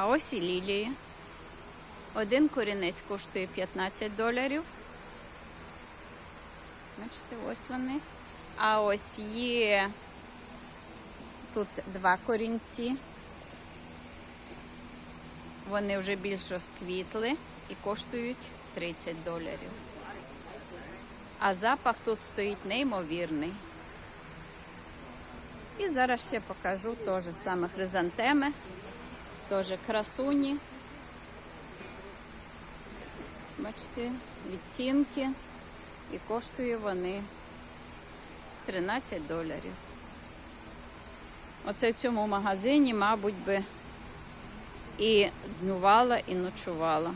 А ось і лілії. Один корінець коштує 15 доларів. Бачите, ось вони. А ось є тут два корінці. Вони вже більш розквітли і коштують 30 доларів. А запах тут стоїть неймовірний. І зараз ще покажу теж саме хризантеми, теж красуні. Бачите, відцінки. І коштує вони 13 доларів. Оце в цьому магазині, мабуть, би і днювала, і ночувала.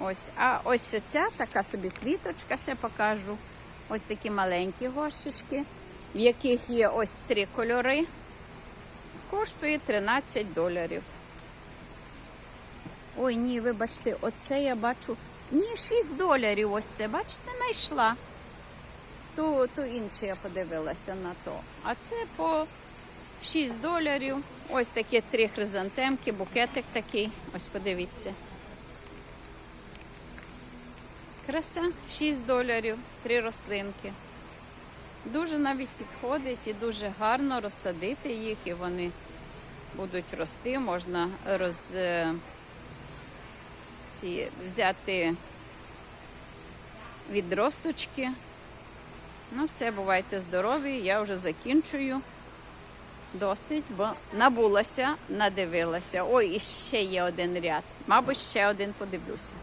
Ось, а ось оця така собі квіточка, ще покажу. Ось такі маленькі горщички, в яких є ось три кольори. Коштує 13 доларів. Ой, ні, вибачте, оце я бачу. Ні, 6 доларів ось це, бачите, знайшла. Ту, ту інше я подивилася на то. А це по 6 доларів. Ось такі три хризантемки, букетик такий. Ось подивіться. Краса 6 доларів, три рослинки. Дуже навіть підходить і дуже гарно розсадити їх, і вони будуть рости. Можна роз, е, взяти відросточки. Ну, все, бувайте здорові. Я вже закінчую. Досить, бо набулася, надивилася. Ой, і ще є один ряд. Мабуть, ще один подивлюся.